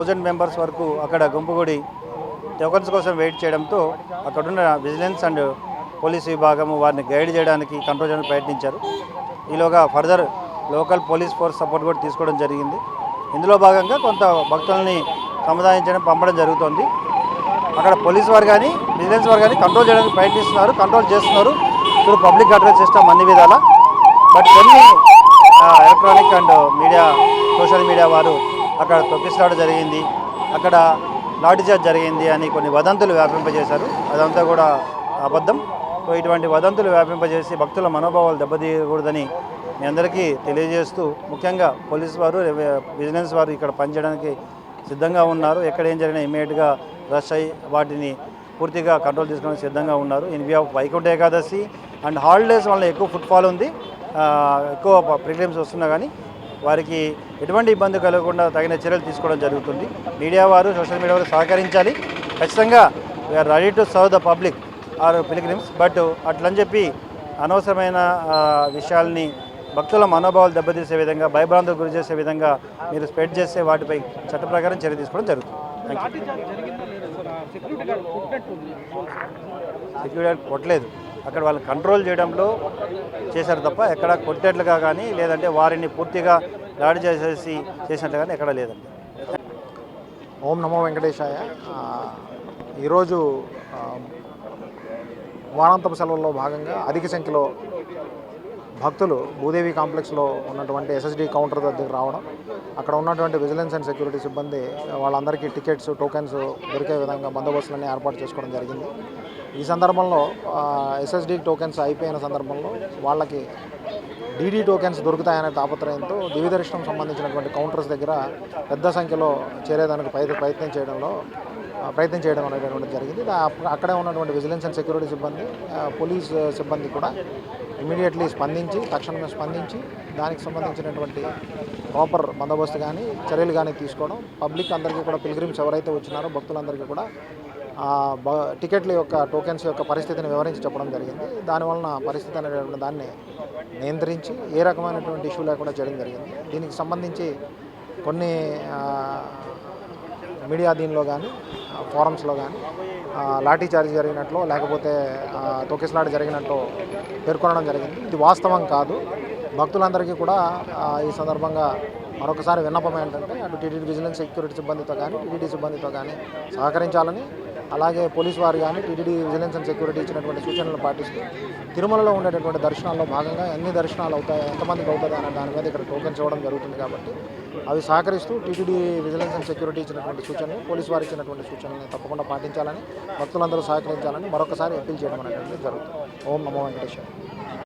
Thousand members వరకు అక్కడ గుంపుగూడి tokens కోసం వెయిట్ చేయడంతో అక్కడున్న విజిలెన్స్ అండ్ పోలీస్ విభాగము వారిని గైడ్ చేయడానికి కంట్రోల్ చేయడానికి ప్రయత్నించారు. ఈలోగా further local police force support కూడా తీసుకోవడం జరిగింది. ఇందులో భాగంగా కొంత భక్తుల్ని సముదాయించడం పంపడం జరుగుతోంది. అక్కడ పోలీస్ వారు కానీ విజిలెన్స్ వారు కానీ కంట్రోల్ చేయడానికి ప్రయత్నిస్తున్నారు కంట్రోల్ చేస్తున్నారు ఇప్పుడు పబ్లిక్ అడ్రస్ సిస్టమ్ అన్ని విధాల. బట్ కొన్ని electronic and media social media వారు అక్కడ తొక్కిసలాట జరిగింది. అక్కడ లాఠీచార్జ్ జరిగింది అని కొన్ని వదంతులు వ్యాపింపజేశారు. అదంతా కూడా అబద్ధం. సో ఇటువంటి వదంతులు వ్యాపింపజేసి భక్తుల మనోభావాలు దెబ్బతీయకూడదని మీ అందరికీ తెలియజేస్తూ ముఖ్యంగా పోలీస్ వారు విజిలెన్స్ వారు ఇక్కడ పనిచేయడానికి సిద్ధంగా ఉన్నారు. ఎక్కడ ఏం జరిగినా ఇమీడియట్గా రష్ అయ్యి వాటిని పూర్తిగా కంట్రోల్ తీసుకోవడానికి సిద్ధంగా ఉన్నారు. In view of Vaikuntha Ekadashi and holidays వల్ల ఎక్కువ ఫుట్ఫాల్ ఉంది. ఎక్కువ ప్రిలిమ్స్ వస్తున్నా కానీ వారికి ఎటువంటి ఇబ్బంది కలగకుండా తగిన చర్యలు తీసుకోవడం జరుగుతుంది. మీడియా వారు సోషల్ మీడియా వారు సహకరించాలి. ఖచ్చితంగా we are ready to serve the public or pilgrims but అట్లని చెప్పి అనవసరమైన విషయాల్ని భక్తుల మనోభావాలు దెబ్బతీసే విధంగా భయభ్రాంతులకు గురి చేసే విధంగా మీరు స్ప్రెడ్ చేసే వాటిపై చట్ట ప్రకారం చర్య తీసుకోవడం జరుగుతుంది. సెక్యూరిటీ గార్డ్ కొట్టలేదు. అక్కడ వాళ్ళు కంట్రోల్ చేయడంలో చేశారు తప్ప ఎక్కడ కొట్టేట్లుగా కానీ లేదంటే వారిని పూర్తిగా దాడి చేసేసి చేసినట్లు కానీ ఎక్కడ లేదండి. ఓం నమో వెంకటేశాయ. ఈరోజు వారాంతపు సెలవుల్లో భాగంగా అధిక సంఖ్యలో భక్తులు భూదేవి కాంప్లెక్స్లో ఉన్నటువంటి ఎస్ఎస్డి కౌంటర్ దగ్గరికి రావడం అక్కడ ఉన్నటువంటి విజిలెన్స్ అండ్ సెక్యూరిటీ సిబ్బంది వాళ్ళందరికీ టికెట్స్ టోకెన్స్ దొరికే విధంగా బందోబస్తులన్నీ ఏర్పాటు చేసుకోవడం జరిగింది. ఈ సందర్భంలో ఎస్ఎస్డి టోకెన్స్ అయిపోయిన సందర్భంలో వాళ్ళకి డీడీ టోకెన్స్ దొరుకుతాయనే తాపత్రయంతో దివ్య దర్శనం సంబంధించినటువంటి కౌంటర్స్ దగ్గర పెద్ద సంఖ్యలో చేరేదానికి ప్రయత్నం చేయడంలో ప్రయత్నం చేయడం అనేటటువంటి జరిగింది. అక్కడే ఉన్నటువంటి విజిలెన్స్ అండ్ సెక్యూరిటీ సిబ్బంది పోలీస్ సిబ్బంది కూడా ఇమీడియట్లీ స్పందించి తక్షణమే స్పందించి దానికి సంబంధించినటువంటి ప్రాపర్ బందోబస్తు కానీ చర్యలు కానీ తీసుకోవడం పబ్లిక్ అందరికీ కూడా పిల్గ్రిమ్స్ ఎవరైతే వచ్చినారో భక్తులందరికీ కూడా టికెట్ల యొక్క టోకెన్స్ యొక్క పరిస్థితిని వివరించి చెప్పడం జరిగింది. దానివలన పరిస్థితి అనేటువంటి దాన్ని నియంత్రించి ఏ రకమైనటువంటి ఇష్యూ లేకుండా చేయడం జరిగింది. దీనికి సంబంధించి కొన్ని మీడియా దీనిలో కానీ ఫోరమ్స్లో కానీ లాఠీ చార్జ్ జరిగినట్లు లేకపోతే తొక్కిసలాట జరిగినట్లు పేర్కొనడం జరిగింది. ఇది వాస్తవం కాదు. భక్తులందరికీ కూడా ఈ సందర్భంగా మరొకసారి విన్నపం ఏంటంటే అటు టీటీడీ విజిలెన్స్ సెక్యూరిటీ సిబ్బందితో కానీ టీటీడీ సిబ్బందితో కానీ సహకరించాలని అలాగే పోలీస్ వారు కానీ టీటీడీ విజిలెన్స్ అండ్ సెక్యూరిటీ ఇచ్చినటువంటి సూచనలు పాటిస్తూ తిరుమలలో ఉండేటటువంటి దర్శనాల్లో భాగంగా ఎన్ని దర్శనాలు అవుతాయి ఎంతమందికి అవుతుంది అనే దాని మీద ఇక్కడ టోకెన్స్ ఇవ్వడం జరుగుతుంది కాబట్టి అవి సహకరిస్తూ టీటీడీ విజిలెన్స్ అండ్ సెక్యూరిటీ ఇచ్చినటువంటి సూచనలు పోలీస్ వారు ఇచ్చినటువంటి సూచనలను తప్పకుండా పాటించాలని భక్తులందరూ సహకరించాలని మరొకసారి అప్పీల్ చేయడం అనేది జరుగుతుంది. ఓం నమో వెంకటేశ్వర